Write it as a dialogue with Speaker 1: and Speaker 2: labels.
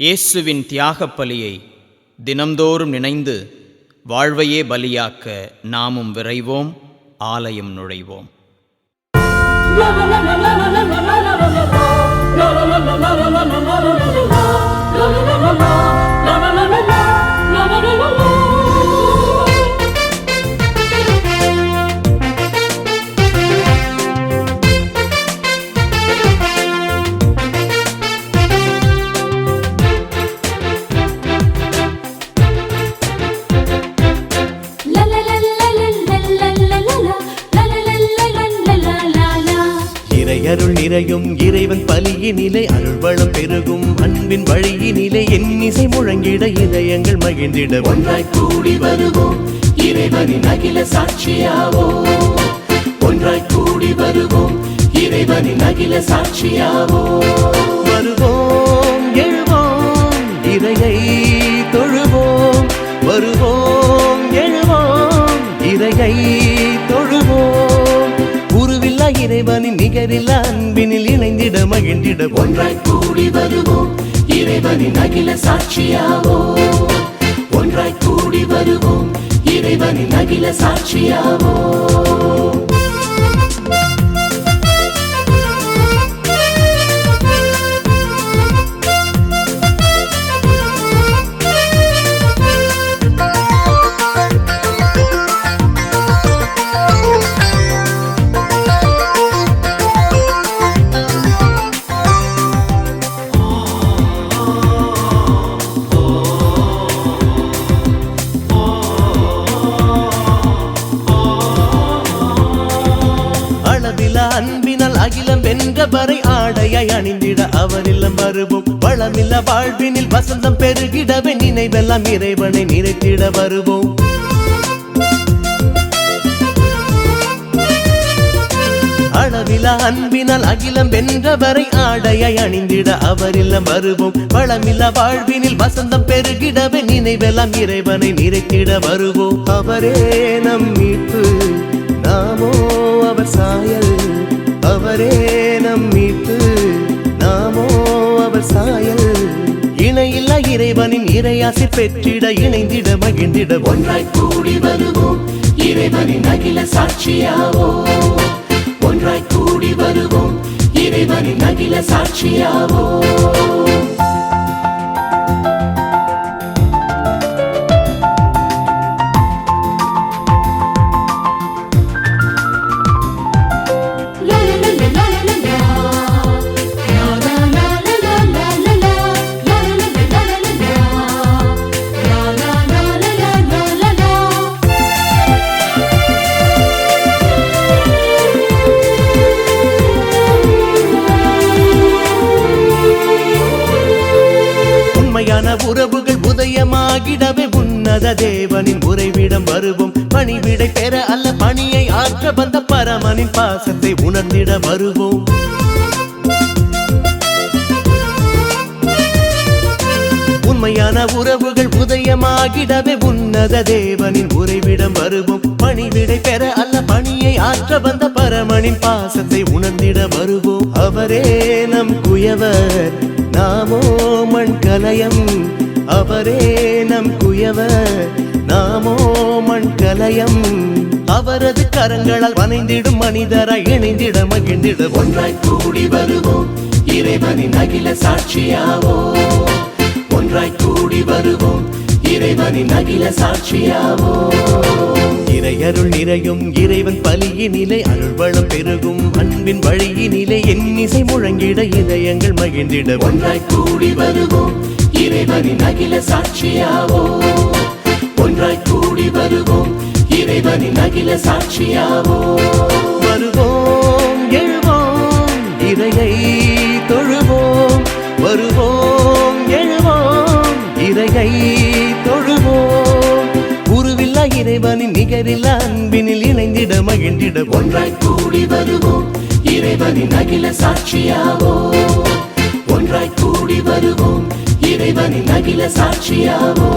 Speaker 1: இயேசுவின் தியாகப் பலியை தினம்தோறும் நினைந்து வாழ்வையே பலியாக்க நாமும் விரைவோம் ஆலயம் நுழைவோம்
Speaker 2: இறையருள் நிறையும் இறைவன் பலியினிலே அருள்வளம் பெருகும். அன்பின் வழியினிலே என் இசை முழங்கிட இதயங்கள் மகிழ்ந்திட
Speaker 3: ஒன்றாய் கூடி வருவோம் இறைவனின் அகில சாட்சியாவோ? ஒன்றாய் கூடி வருவோம் இறைவனின் அகில சாட்சியாவோ?
Speaker 2: வருவோம் எழுவோம் இறையை தொழுவோம். வருவோம் எழுவோம் இறையை நிகரில் அன்பினில் இணைந்திட மகிழ்ந்திட
Speaker 3: ஒன்றாய் கூடி வருவோம். இறைவனின் அகில சாட்சியாவோ? ஒன்றாய் கூடி வருவோம். இறைவனின் அகில சாட்சியாவோ?
Speaker 2: அகிலம் வென்றவரை ஆடையாய் அணிந்திட அவரில்லம் வருவோம் வளமில்ல வாழ்வினில் வசந்தம் பெருகிடவே நினைவெல்லாம் இறைவனை நிறைத்திட வருவோம். அளவிலா அன்பினால் அகிலம் வென்றவரை ஆடையை அணிந்திட அவரில்லம் வருவோம் வளமில்ல வாழ்வினில் வசந்தம் பெருகிடவே நினைவெல்லாம் இறைவனை நிறைத்திட வருவோம். அவரே நம் மீட்பு நாமோ அவர் சாயல். அவரே சாயல் இணையில்லா இறைவனின் இறையாசி பெற்றிட இணைந்திட மகிழ்ந்திட
Speaker 3: ஒன்றாய் கூடி வருவோம். இறைவனின் அகில சாட்சியாவோ? ஒன்றாய் கூடி வருவோம். இறைவனின் அகில சாட்சியாவோ?
Speaker 2: உண்மையான உறவுகள் உதயமாகிடவே உன்னத தேவனின் உறைவிடம் வருவோம். பணிவிடை பெற அல்ல பணியை ஆற்ற வந்த பரமனின் பாசத்தை உணர்ந்திட வருவோம். உண்மையான உறவுகள் உதயமாகிடவே உன்னத தேவனின் உறைவிடம் வருவோம். பணிவிடை பெற அல்ல பணியை ஆற்ற வந்த பரமனின் பாசத்தை உணர்ந்திட வருவோம். அவரே நம் குயவர். நாமோ மண் கலயம் அவரே நம் குயவர். நாமோ மண் கலயம் அவரது கரங்களால் வனைந்திடும் மனிதராய் இணைந்திட மகிழ்ந்திட.
Speaker 3: ஒன்றாய் கூடி வருவோம் இறைவனின் அகில சாட்சியாவோ. ஒன்றாய் கூடி வருவோம் இறைவனின் அகில சாட்சியாவோ.
Speaker 2: இறையருள் நிறையும் இறைவன் பலியினிலே அருள்வளம் பெருகும் அன்பின் வழியினிலே என் இசை முழங்கிட இதயங்கள் மகிழ்ந்திட.
Speaker 3: ஒன்றாய் கூடி வருவோம் இறைவனின் அகில சாட்சியாவோ? ஒன்றாய் கூடி வருவோம் இறைவனின் அகில சாட்சியாவோ?
Speaker 2: வருவோம் எழுவோம் இறையை தொழுவோம். வருவோம் எழுவோம் இறையை தொழுவோம். இறைவனின் நிகரில் அன்பினில் இணைந்திட மகிழ்ந்திட
Speaker 3: ஒன்றாய் கூடி வருவோம். இறைவனின் அகில சாட்சியாவோ? ஒன்றாய் கூடி வருவோம். இறைவனின் அகில சாட்சியாவோ?